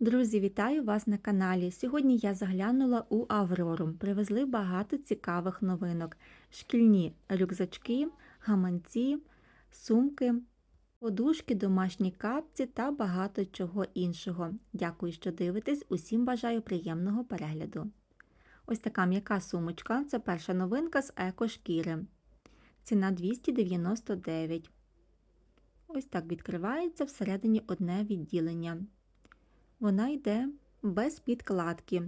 Друзі, вітаю вас на каналі. Сьогодні я заглянула у Аврору. Привезли багато цікавих новинок: шкільні рюкзачки, гаманці, сумки, подушки, домашні капці та багато чого іншого. Дякую, що дивитесь. Усім бажаю приємного перегляду. Ось така м'яка сумочка це перша новинка з екошкіри. Ціна 299. Ось так відкривається всередині одне відділення. Вона йде без підкладки.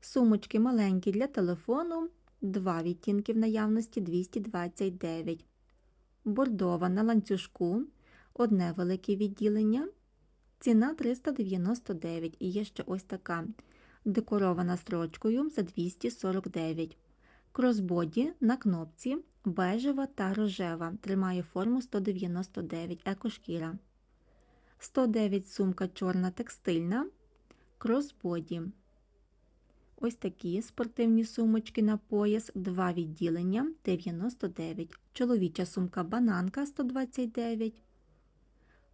Сумочки маленькі для телефону, два відтінки в наявності 229. Бордова на ланцюжку, одне велике відділення. Ціна 399 і є ще ось така декорована строчкою за 249. Кросбоді на кнопці бежева та рожева. Тримає форму 199 екошкіра. 109 сумка чорна текстильна, кросбоді. Ось такі спортивні сумочки на пояс, два відділення 99. Чоловіча сумка бананка 129.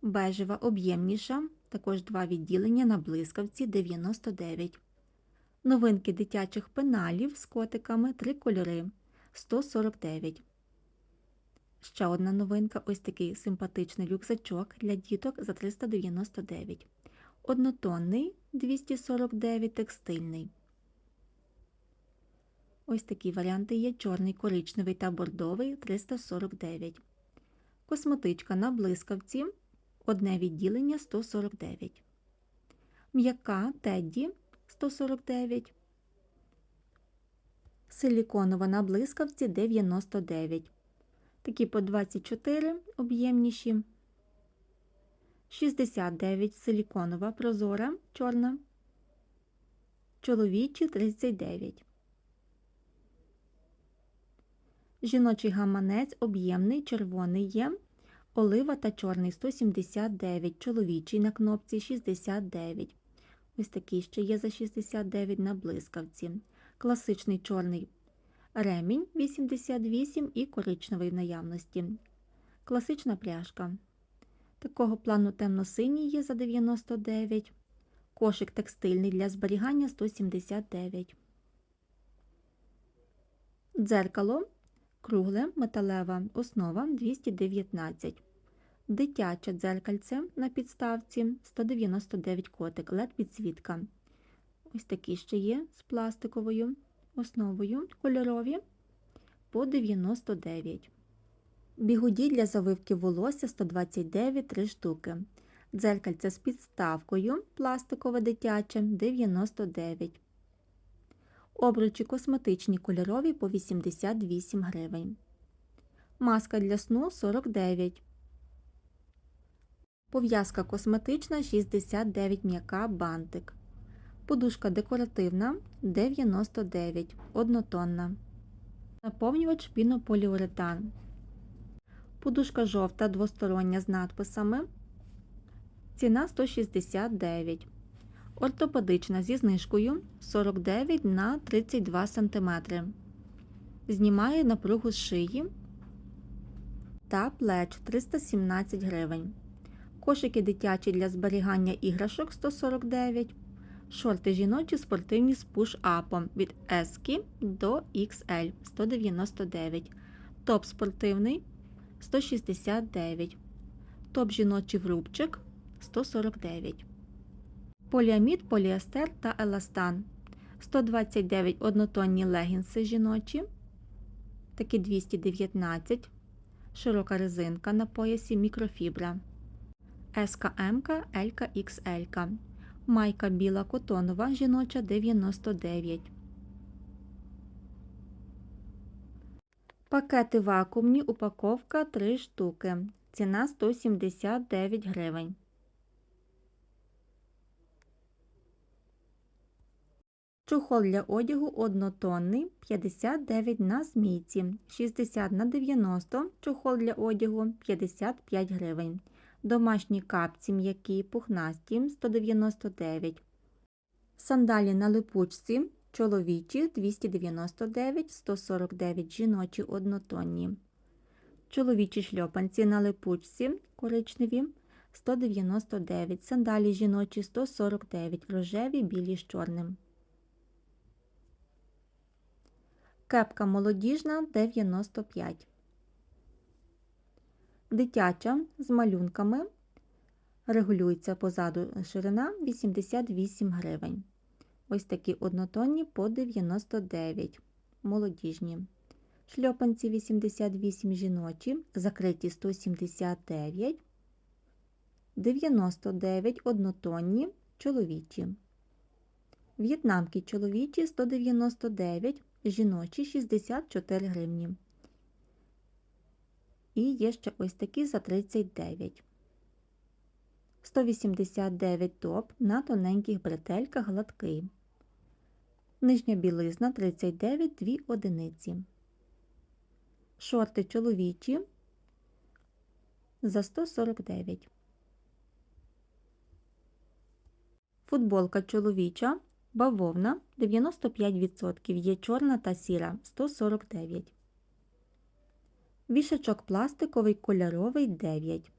Бежева об'ємніша, також два відділення на блискавці 99. Новинки дитячих пеналів з котиками три кольори 149. Ще одна новинка ось такий симпатичний рюкзачок для діток за 399. Однотонний 249 текстильний. Ось такі варіанти є: чорний, коричневий та бордовий 349. Косметичка на блискавці. Одне відділення 149. М'яка Тедді 149. Силіконова на блискавці 99 такі по 24 об'ємніші, 69 силіконова прозора, чорна, чоловічі 39. Жіночий гаманець об'ємний червоний є, олива та чорний 179, чоловічий на кнопці 69. Ось такий ще є за 69 на блискавці. Класичний чорний ремінь 88 і коричневий в наявності. Класична пряжка. Такого плану темно-синій є за 99. Кошик текстильний для зберігання 179. Дзеркало кругле металева основа 219. Дитяче дзеркальце на підставці 199 котик led підсвітка. Ось такі ще є з пластиковою основою кольорові по 99. Бігуді для завивки волосся 129 3 штуки. Дзеркальце з підставкою пластикове дитяче 99. Обручі косметичні кольорові по 88 гривень. Маска для сну 49. Пов'язка косметична 69 м'яка бантик. Подушка декоративна 99, однотонна. Наповнювач пінополіуретан. Подушка жовта двостороння з надписами. Ціна 169. Ортопедична зі знижкою 49 на 32 см. Знімає напругу з шиї та плеч 317 гривень. Кошики дитячі для зберігання іграшок 149 Шорти жіночі спортивні з пуш-апом від S до XL 199. Топ спортивний 169. Топ жіночий врубчик 149. Поліамід, поліестер та еластан. 129 однотонні легінси жіночі. Такі 219. Широка резинка на поясі мікрофібра. СКМ, L, XL. Майка біла котонова жіноча 99. Пакети вакуумні упаковка 3 штуки. Ціна 179 гривень. Чухол для одягу однотонний 59 на змійці, 60 на 90 чухол для одягу 55 гривень. Домашні капці м'які, пухнасті 199. Сандалі на липучці чоловічі 299, 149 жіночі однотонні. Чоловічі шльопанці на липучці коричневі 199, сандалі жіночі 149, рожеві, білі з чорним. Кепка молодіжна 95. Дитяча з малюнками. Регулюється позаду ширина 88 гривень. Ось такі однотонні по 99 молодіжні. Шльопанці 88 жіночі, закриті 179, 99 однотонні чоловічі. В'єтнамки чоловічі 199, жіночі 64 гривні. І є ще ось такі за 39. 189 топ на тоненьких бретельках гладкий. Нижня білизна 39 2 одиниці. Шорти чоловічі за 149. Футболка чоловіча бавовна 95% є чорна та сіра 149. Вішачок пластиковий кольоровий 9.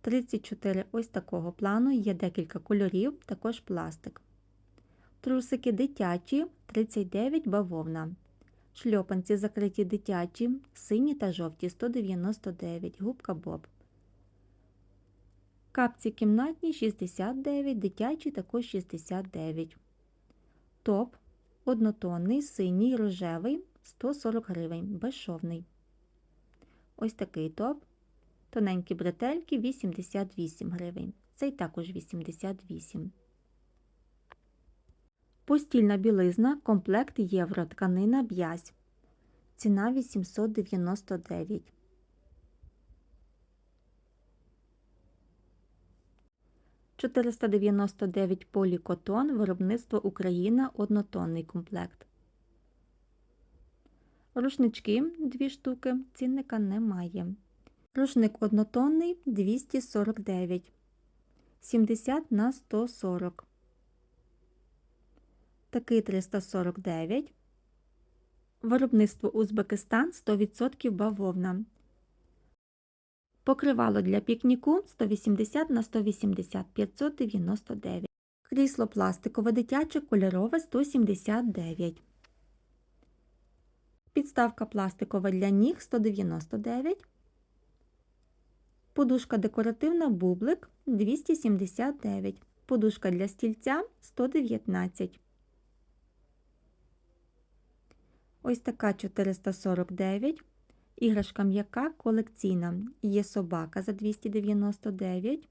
34 ось такого плану, є декілька кольорів, також пластик. Трусики дитячі 39 бавовна. Шльопанці закриті дитячі, сині та жовті 199, губка Боб. Капці кімнатні 69, дитячі також 69. Топ однотонний, синій, рожевий 140 гривень, безшовний. Ось такий топ. Тоненькі бретельки 88 гривень. Цей також 88. Постільна білизна, комплект євро, тканина б'язь. Ціна 899. «499 полікотон, виробництво Україна, однотонний комплект. Рушнички 2 штуки, цінника немає. Рушник однотонний 249, 70 на 140. Такий 349. Виробництво Узбекистан 100% бавовна. Покривало для пікніку 180 на 180 599. Крісло пластикове дитяче кольорове 179. Підставка пластикова для ніг 199. Подушка декоративна бублик 279. Подушка для стільця 119. Ось така 449. Іграшка м'яка колекційна. Є собака за 299.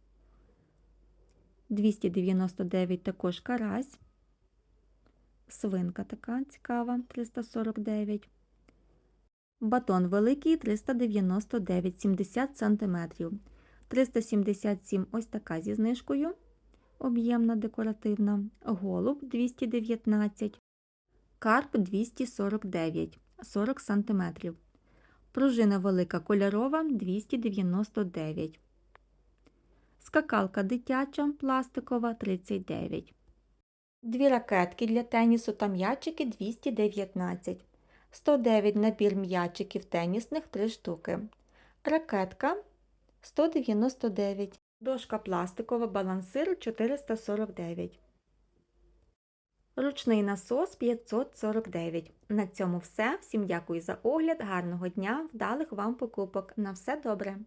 299 також карась. Свинка така цікава 349. Батон великий 399 70 см. 377 ось така зі знижкою. Об'ємна декоративна. Голуб 219. Карп 249 40 см. Пружина велика кольорова 299. Скакалка дитяча пластикова 39. Дві ракетки для тенісу та м'ячики 219. 109 набір м'ячиків тенісних 3 штуки. Ракетка 199. Дошка пластикова балансир 449. Ручний насос 549. На цьому все. Всім дякую за огляд, гарного дня, вдалих вам покупок. На все добре!